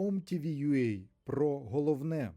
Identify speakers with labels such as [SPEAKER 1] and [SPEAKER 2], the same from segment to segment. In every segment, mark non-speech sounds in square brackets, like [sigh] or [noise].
[SPEAKER 1] OMTV.ua про головне.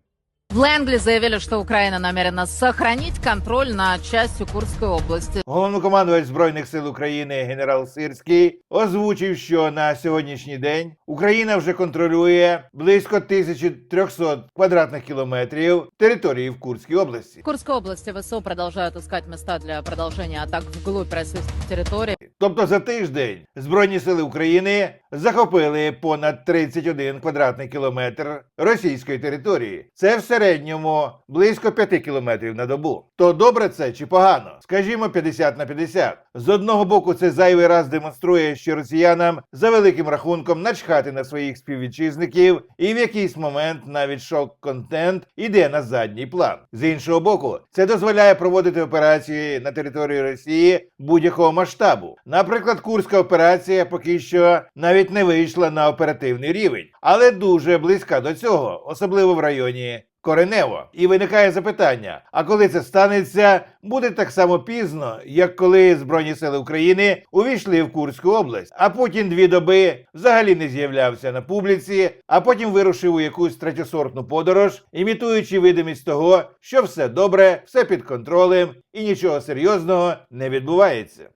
[SPEAKER 2] В Лэнгли заявили, что Украина намерена сохранить контроль над частью Курской области.
[SPEAKER 3] Головнокомандувач Збройних сил України генерал Сирський озвучив, що на сьогоднішній день Україна вже контролює близько 1300 квадратних кілометрів території в Курській області.
[SPEAKER 2] В Курской области ВСУ продолжают искать места для продолжения атак вглубь российских территорий.
[SPEAKER 3] Тобто за тиждень Збройні сили України захопили понад 31 квадратний кілометр російської території. Це в середньому близько 5 кілометрів на добу. То добре це чи погано? Скажімо, 50 на 50. З одного боку, це зайвий раз демонструє, що росіянам за великим рахунком начхати на своїх співвітчизників, і в якийсь момент навіть шок-контент іде на задній план. З іншого боку, це дозволяє проводити операції на території Росії будь-якого масштабу. Наприклад, Курська операція поки що навіть не вийшла на оперативний рівень, але дуже близька до цього, особливо в районі. Коренево. І виникає запитання: а коли це станеться, буде так само пізно, як коли Збройні сили України увійшли в Курську область, а Путін дві доби взагалі не з'являвся на публіці, а потім вирушив у якусь третьосортну подорож, імітуючи видимість того, що все добре, все під контролем і нічого серйозного не відбувається.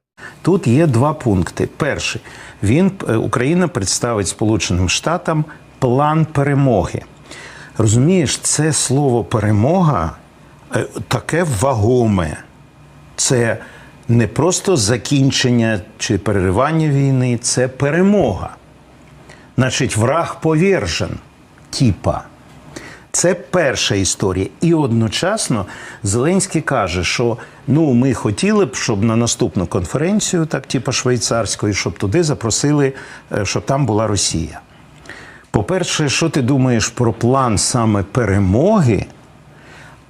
[SPEAKER 4] Тут є два пункти. Перший, він е, Україна представить Сполученим Штатам план перемоги. Розумієш, це слово перемога е, таке вагоме. Це не просто закінчення чи переривання війни, це перемога. Значить, враг повержен, типа. Це перша історія. І одночасно Зеленський каже, що ну ми хотіли б, щоб на наступну конференцію, так типу швейцарської, щоб туди запросили, е, щоб там була Росія. По-перше, що ти думаєш про план саме перемоги?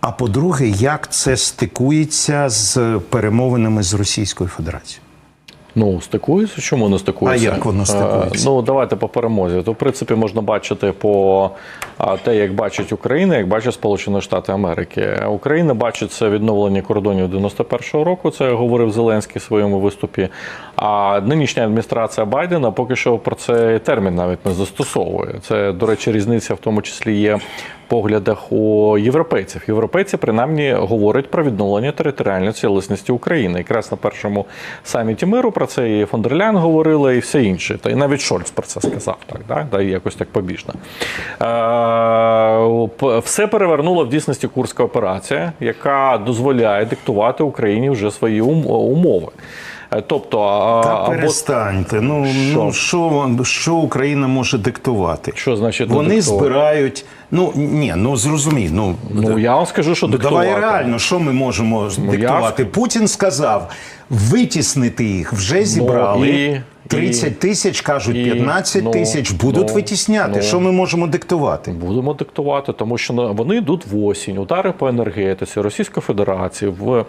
[SPEAKER 4] А по-друге, як це стикується з перемовинами з Російською Федерацією?
[SPEAKER 5] Ну, стикується. Чому не стикується?
[SPEAKER 4] А як воно стикується?
[SPEAKER 5] Е, Ну, давайте по перемозі. То, в принципі, можна бачити по те, як бачить Україна, як бачить Сполучені Штати Америки. Україна бачить це відновлення кордонів 91-го року. Це говорив Зеленський в своєму виступі. А нинішня адміністрація Байдена поки що про цей термін навіть не застосовує. Це, до речі, різниця в тому числі є поглядах у європейців. Європейці принаймні говорять про відновлення територіальної цілісності України. Якраз на першому саміті миру про це і фон дер Ляйн говорила, і все інше. Та і навіть Шольц про це сказав, так да? Да, якось так побіжно. Все перевернула в дійсності Курська операція, яка дозволяє диктувати Україні вже свої умови. Е, Тобто,
[SPEAKER 4] Та
[SPEAKER 5] або
[SPEAKER 4] перестаньте. Ну
[SPEAKER 5] Що?
[SPEAKER 4] ну що, що Україна може диктувати?
[SPEAKER 5] Що значить
[SPEAKER 4] Вони
[SPEAKER 5] диктувати?
[SPEAKER 4] збирають. Ну ні, ну зрозумій. Ну,
[SPEAKER 5] ну я вам скажу, що
[SPEAKER 4] Ну,
[SPEAKER 5] диктувати.
[SPEAKER 4] давай реально, що ми можемо диктувати? Путін сказав витіснити їх вже зібрали.
[SPEAKER 5] Ну, і-
[SPEAKER 4] 30 тисяч кажуть,
[SPEAKER 5] і-
[SPEAKER 4] 15
[SPEAKER 5] ну,
[SPEAKER 4] тисяч будуть
[SPEAKER 5] ну,
[SPEAKER 4] витісняти.
[SPEAKER 5] ну.
[SPEAKER 4] що ми можемо диктувати?
[SPEAKER 5] Будемо диктувати, тому що вони йдуть в осінь, удари по енергетиці, Російська Федерація в, е,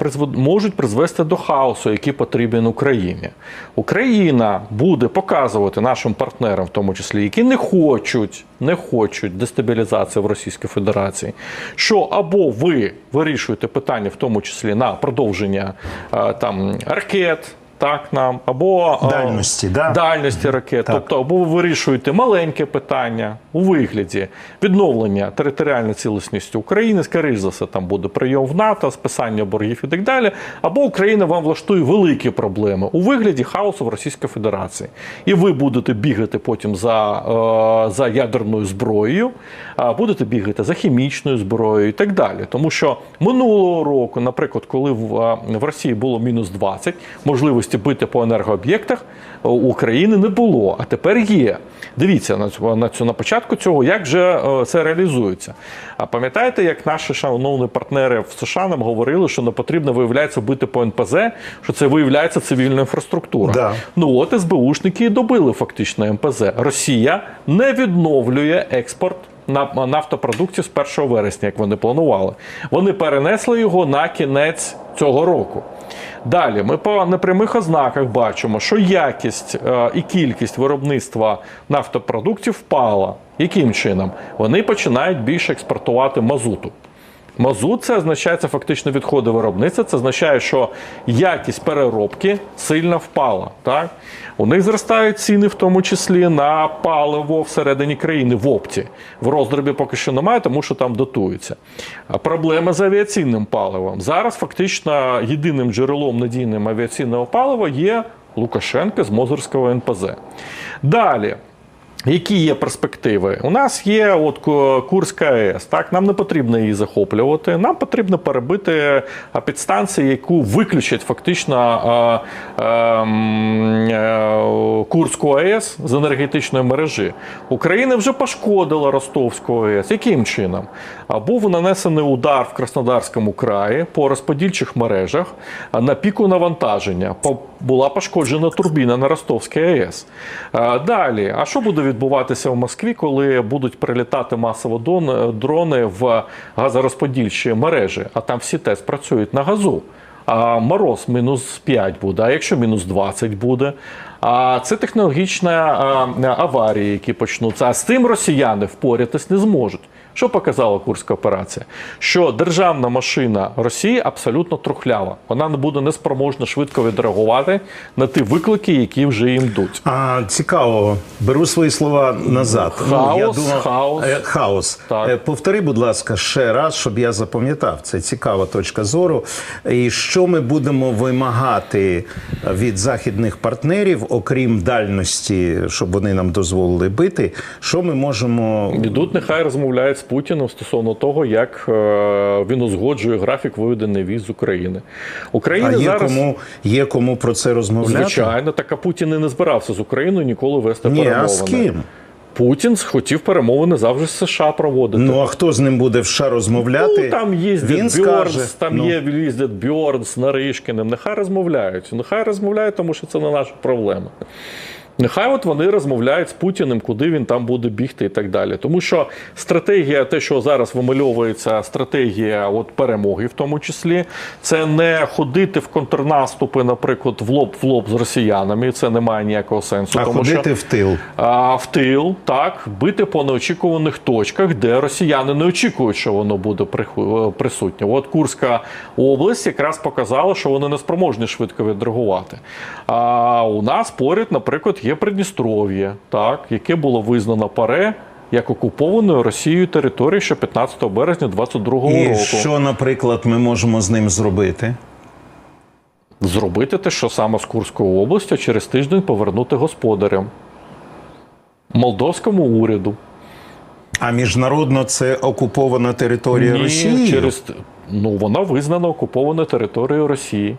[SPEAKER 5] призв- можуть призвести до хаосу, який потрібен Україні. Україна буде показувати нашим партнерам, в тому числі, які не хочуть, не хочуть дестабілізації в Російській Федерації, що або ви вирішуєте питання, в тому числі на продовження е, там ракет. Так, нам або
[SPEAKER 4] Дальності, да?
[SPEAKER 5] дальності ракет.
[SPEAKER 4] Так.
[SPEAKER 5] Тобто, або ви вирішуєте маленьке питання у вигляді відновлення територіальної цілісності України, скоріш за все, там буде прийом в НАТО, списання боргів і так далі. Або Україна вам влаштує великі проблеми у вигляді хаосу в Російській Федерації. І ви будете бігати потім за, е, за ядерною зброєю, будете бігати за хімічною зброєю і так далі. Тому що минулого року, наприклад, коли в, е, в Росії було мінус 20, можливості бити по енергооб'єктах е, України не було, а тепер є. Дивіться на цю на цю на початку цього, як же е, це реалізується. А пам'ятаєте, як наші шановні партнери в США нам говорили, що не потрібно виявляється бити по НПЗ, що це виявляється цивільна інфраструктура.
[SPEAKER 4] Да.
[SPEAKER 5] Ну от СБУшники і добили фактично МПЗ. Росія не відновлює експорт. На нафтопродуктів з 1 вересня, як вони планували, вони перенесли його на кінець цього року. Далі ми по непрямих ознаках бачимо, що якість е, і кількість виробництва нафтопродуктів впала. Яким чином? Вони починають більше експортувати мазуту. Мазут це означає це фактично відходи виробництва. Це означає, що якість переробки сильно впала. Так? У них зростають ціни, в тому числі на паливо всередині країни в опті. В роздробі поки що немає, тому що там дотується. Проблема з авіаційним паливом. Зараз фактично єдиним джерелом надійним авіаційного палива є Лукашенко з Мозорського НПЗ. Далі. Які є перспективи? У нас є от Ку- Курська АЕС. Так, нам не потрібно її захоплювати. Нам потрібно перебити підстанцію, яку виключать фактично а, м, е, Курську АЕС з енергетичної мережі. Україна вже пошкодила Ростовську АЕС. Яким чином? Був нанесений удар в Краснодарському краї по розподільчих мережах на піку навантаження. Була пошкоджена турбіна на Ростовській АЕС. Далі, а що буде відбуватися в Москві, коли будуть прилітати масово дрони в газорозподільчі мережі? А там всі тест працюють на газу. А мороз мінус 5 буде, а якщо мінус 20 буде. А це технологічна а, аварії, які почнуться. А з тим росіяни впоратись не зможуть. Що показала Курська операція? Що державна машина Росії абсолютно трухлява. Вона не буде неспроможна швидко відреагувати на ті виклики, які вже їм йдуть.
[SPEAKER 4] А цікаво, беру свої слова назад.
[SPEAKER 5] Хаос, хаос.
[SPEAKER 4] е, хаос.
[SPEAKER 5] Так.
[SPEAKER 4] Е, Повтори, будь ласка, ще раз, щоб я запам'ятав. Це цікава точка зору. І що ми будемо вимагати від західних партнерів, окрім дальності, щоб вони нам дозволили бити, що ми можемо
[SPEAKER 5] Ідуть, нехай розмовляють з Путіним стосовно того, як е, він узгоджує графік виведення віз з України. Україна
[SPEAKER 4] а є
[SPEAKER 5] зараз
[SPEAKER 4] кому є кому про це розмовляти?
[SPEAKER 5] звичайно, так а Путін і не збирався з Україною ніколи вести
[SPEAKER 4] Ні,
[SPEAKER 5] перемовини.
[SPEAKER 4] а з ким?
[SPEAKER 5] Путін хотів перемовини завжди з США проводити.
[SPEAKER 4] Ну а хто з ним буде в США розмовляти?
[SPEAKER 5] Ну, там їздять
[SPEAKER 4] Він
[SPEAKER 5] Бьорнс,
[SPEAKER 4] скаже,
[SPEAKER 5] там
[SPEAKER 4] ну.
[SPEAKER 5] є їздять Бьорнс Наришкіним. Нехай розмовляють. Нехай розмовляють, тому що це не наша проблема. Нехай от вони розмовляють з Путіним, куди він там буде бігти і так далі. Тому що стратегія, те, що зараз вимальовується, стратегія от перемоги, в тому числі, це не ходити в контрнаступи, наприклад, в лоб в лоб з росіянами. Це не має ніякого сенсу.
[SPEAKER 4] а
[SPEAKER 5] тому
[SPEAKER 4] ходити
[SPEAKER 5] що
[SPEAKER 4] в тил.
[SPEAKER 5] а, в тил, так, бити по неочікуваних точках, де росіяни не очікують, що воно буде е, присутнє. От Курська область якраз показала, що вони не спроможні швидко відреагувати. А у нас поряд, наприклад, є Придністров'я, так, яке було визнано ПАРЕ як окупованою Росією територією ще 15 березня 22
[SPEAKER 4] І
[SPEAKER 5] року.
[SPEAKER 4] що, наприклад, ми можемо з ним зробити?
[SPEAKER 5] Зробити те, що саме з Курської області, через тиждень повернути господарям. Молдовському уряду.
[SPEAKER 4] А міжнародно це окупована територія
[SPEAKER 5] Ні,
[SPEAKER 4] Росії.
[SPEAKER 5] через ну вона визнана окупованою територією Росії.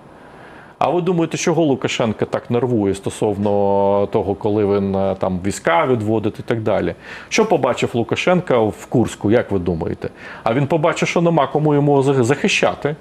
[SPEAKER 5] А ви думаєте, чого Лукашенко так нервує стосовно того, коли він е, там війська відводить і так далі? Що побачив Лукашенко в Курську, як ви думаєте? А він побачив, що нема кому йому захищати.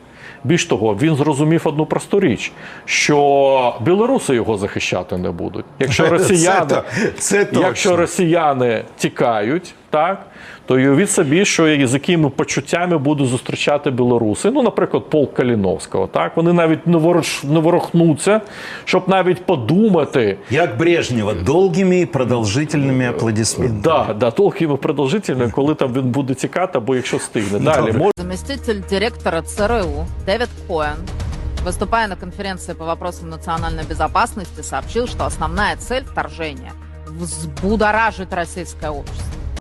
[SPEAKER 5] Більш того, він зрозумів одну просту річ, що білоруси його захищати не будуть. Якщо [laughs] росіяни,
[SPEAKER 4] Це, це.
[SPEAKER 5] Якщо росіяни тікають, так то уявіть собі, що з якими почуттями будуть зустрічати білоруси. Ну, наприклад, полк Каліновського. Так вони навіть не ворош не ворохнуться, щоб навіть подумати.
[SPEAKER 4] Як Брежнєва, довгими і продовжительними аплодисментами.
[SPEAKER 5] Да, да, толкими продовжительно, коли там він буде тікати, або якщо стигне. Далі
[SPEAKER 4] Добре.
[SPEAKER 5] може
[SPEAKER 2] Заместитель директора ЦРУ Дэвид Коэн, выступая на конференции по вопросам национальной безопасности, сообщил, что основная цель вторжения – взбудоражить российское общество.